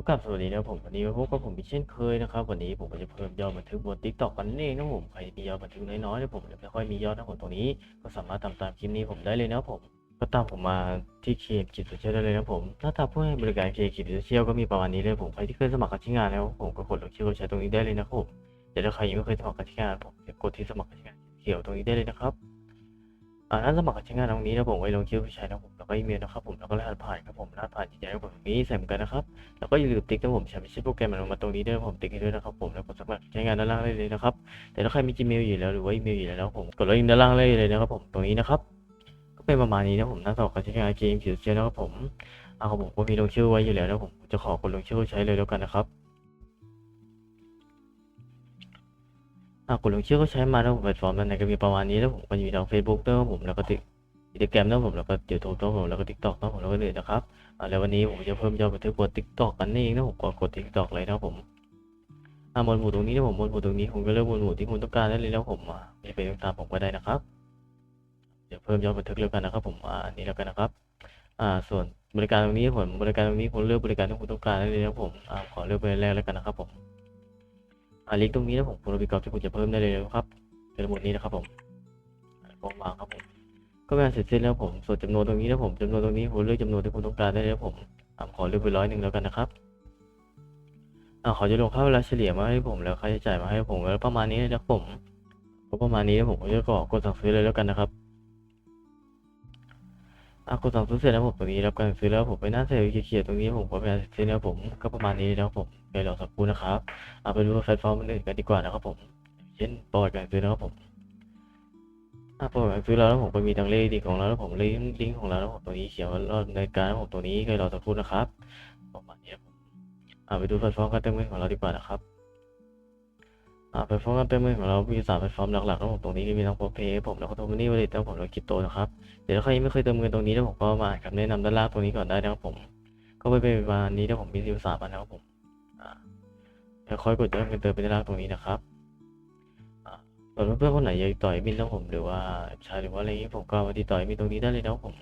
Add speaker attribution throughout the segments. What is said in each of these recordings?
Speaker 1: ก็กลับสวัสดีนะผมวันนี้มาพบกับผมอีกเช่นเคยนะครับ วันนี้ผมก็จะเพิ่มยอดบันทึกบน TikTok กันนั่นเองนะผมใครมียอดบันทึกน้อยๆเนี่ยผมไม่ค่อยมียอดนะผมดตรงนี้ ก็สามารถตามตามคลิปนี้ผมได้เลยนะผมก็ตามผมมาที่เคมกิจโซเชียลได้เลยนะผมหน้าตาผู้ให้บริการเคมกิจโซเชียลก็มีประมาณนี้เลยผมใครที่เคยสมัครกับที่งานแล้ว ผมก็กดลงชื่อใช้ตรงนี้ได้เลยนะครับผมแต่ถ้าใครยังไม่เคยสมัครกับที่งานผมจะกดที่สมัครกับที่งานเขียวตรงนี้ได้เลยนะครับ อ่าถ้าสมัครใช้งานตรงนี้นะผมไว้ลงชื่อผู้ใช้นะผมแล้วก็อีเมลนะครับผมแล้วก็รหัสผ่านครับผมรหัสผ่านยืนยันกับผมตรงนี้ใส่เหมือนกันนะครับแล้วก็อย่าลืมติ๊กนะผมใช้ไม่ใช่โปรแกรมมันลงมาตรงนี้ด้วยผมติ๊กให้ด้วยนะครับผมแล้วกดสมัครใช้งานด้านล่างได้เลยนะครับแต่ถ้าใครมี Gmail อยู่แล้วหรือว่าอีเมลอยู่แล้วผมกดลิงก์ด้านล่างได้เลยนะครับผมตรงนี้นะครับก็เป็นประมาณนี้นะผมน้าต่อการใช้งานเกมผิวเชียนะครับผมอ่าของผมก็มีลงชื่อไว้อยู่แล้วนะผมจะขอกดลงชื่อใช้เลยแล้วกันนะครับ อ่ากดลงชื่อก็ใช้มาแล้วผมแพลตฟอร์มนั้นก็มีประมาณนี้แล้วผมก็มีทั้ง Facebook ด้วยผมแล้วก็ติ๊กอินสตาแกรมนะผมแล้วก็ยูทูบนะผมแล้วก็ทิกตอกนะผมแล้วก็อื่นนะครับอ่าแล้ววันนี้ผมจะเพิ่มยอดบันทึกบน TikTok กันนี่เองนะผมกดกด TikTok เลยนะผมอ่าหมวดหมู่ตรงนี้นะผมหมวดหมู่ตรงนี้ผมก็เลือกหมวดหมู่ที่คุณต้องการได้เลยนะผมอ่าไม่เป็นตามผมก็ได้นะครับเดี๋ยวเพิ่มยอดบันทึกแล้วกันนะครับ ผมอ่านี้แล้วกันนะครับอ่าส่วนบริการตรงนี้ผมบริการตรงนี้ผมเลือกบริการที่คุณต้องการได้เลยนะผมอ่าขอเลือกเป็นแรกแล้วกันนะครับผม อ่าลิงก์ตรงนี้นะผมคุณรับผิดชอบที่คุณจะเพิ่มได้เลยนะครับเป็นหมวดนี้นะครับผมอ่าผมวางครับผมก็งานเสร็จสิ้นแล้วผมส่วนจำนวนตรงนี้นะผมจำนวนตรงนี้ผมเลือกจำนวนที่คุณต้องการได้เลยผมขอเลือกไปร้อยหนึ่งแล้วกันนะครับอ่าขอจะลงค่าเวลาเฉลี่ยมาให้ผมแล้วค่าใช้จ่ายมาให้ผมแล้วประมาณนี้นะครับผมก็ประมาณนี้นะผมก็จะกรอกกดสั่งซื้อเลยแล้วกันนะครับ อ่ากดสั่งซื้อเสร็จแล้วผมตรงนี้รับการซื้อแล้วผมไปหน้าเซลล์เขียนตรงนี้ผมก็ไปงานเสร็จสิ้นแล้วผมก็ประมาณนี้นะครับผมเดี๋ยวรอสักครู่นะครับเอาไปดูแพลตฟอร์มอื่นกันดีกว่านะครับผม เช่นประวัติการซื้อนะครับผมอ่าประวัติการซื้อแล้วผมก็มีทั้งเลขดีของเราแล้วผมลิงก์ลิงก์ของเราแล้วผมตรงนี้เขียนว่ารอบในการแล้วผมตรงนี้เคยรอสักครู่นะครับ ประมาณนี้ครับผมอ่าไปดูแพลตฟอร์มการเติมเงินของเราดีกว่านะครับ อ่าแพลตฟอร์มการเติมเงินของเรา มีสามแพลตฟอร์มหลักๆแล้วผมตรงนี้ก็มีทั้งโปรเพย์ผมแล้วก็โทมินี่วอลเล็ตแล้วผมแล้วคริปโตนะครับ เดี๋ยวถ้าใครยังไม่เคยเติมเงินตรงนี้แล้วผมก็มาอ่านคำแนะนำด้านล่างตรงนี้ก่อนได้นะครับผม ก็ไปเป็นประมาณนี้แล้วผมมีสิบสามอันนะครับผมอ่าแล้วค่อยกดยอดเงินเติมไปด้านล่างตรงนี้นะครับอ่าส่วนเพื่อนๆคนไหนอยากต่อยมินแล้วผมหรือว่าชาหรือว่าอะไรนี้ผมก็มาติดต่อยมินตรงนี้ได้เลยนะครับผม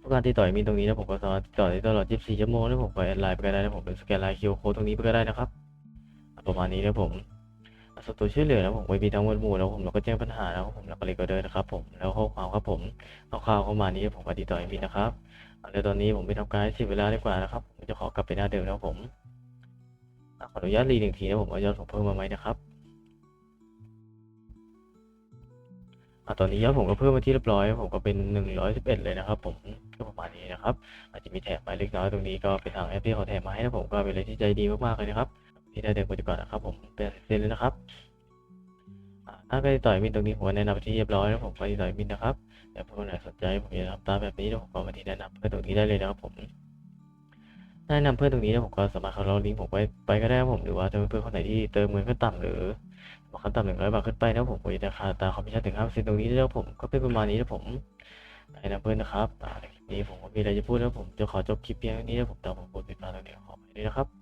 Speaker 1: ต้องการติดต่อยมินตรงนี้นะผมก็สามารถติดต่อได้ตลอด 24 ชั่วโมงนะผมก็แอดไลน์ไปก็ได้นะผมเป็นสแกนไลน์คิวโค้ดตรงนี้ไปก็ได้นะครับประมาณนี้นะผม สตัวช่วยเหลือนะผมไว้มีทั้งมวดหมู่แล้วผมแล้วก็แจ้งปัญหาแล้วผมแล้วก็เลยก็เดินนะครับ ผมแล้วข้อความครับผมเอาข่าวเข้ามานี้ผมก็ติดต่อยมินนะครับอะแล้วตอนนี้ผมไปทำการเสียเวลาดีกว่านะครับผมจะขอกลับไปหน้าเดิมนะครับผมขออนุญาตรีหนึ่งทีนะผมว่ายอดผมเพิ่มมาไหมนะครับอตอนนี้ยอดผมก็เพิ่มมาที่เรียบร้อย ผมก็เป็นหนึ่งร้อยสิบเอ็ดเลยนะครับ ผมก็ประมาณนี้นะครับ อาจจะมีแถมมาเล็กน้อยตรงนี้ก็เป็นทางแอปที่เขาแถมมาให้นะผมก็เป็นอะไรที่ใจดีมากๆเลยนะครับ ที่ได้เดินไปก่อนนะครับ ผมเป็นเซ็นเลยนะครับถ้าใครต่อยมินตรงนี้ผมแนะนำที่เรียบร้อยแล้วผมก็ที่ต่อยมินนะครับแต่เพื่อนไหนสนใจผมจะทำตามแบบนี้แล้วผมก็มาที่แนะนำเพื่อนตรงนี้ได้เลยนะครับผมแนะนำเพื่อนตรงนี้นะผมก็สามารถเข้าเราลิงก์ผมไปไปก็ได้ครับผมหรือว่าถ้าเพื่อนคนไหนที่เติมเงินขั้นต่ำหรือบอกขั้นต่ำหนึ่งร้อยบาทขึ้นไปนะผมก็จะค่าตามคอมมิชชั่นถึงห้าเปอร์เซ็นต์ตรงนี้แล้วผมก็เป็นประมาณนี้นะผมให้นะเพื่อนนะครับอ่าในคลิปนี้ผมก็มีอะไรจะพูดแล้วผมจะขอจบคลิปเพียงเท่านี้นะผมแต่ผมพูดผิดพลาดตรงนี้ขอไปด้วยนะครับ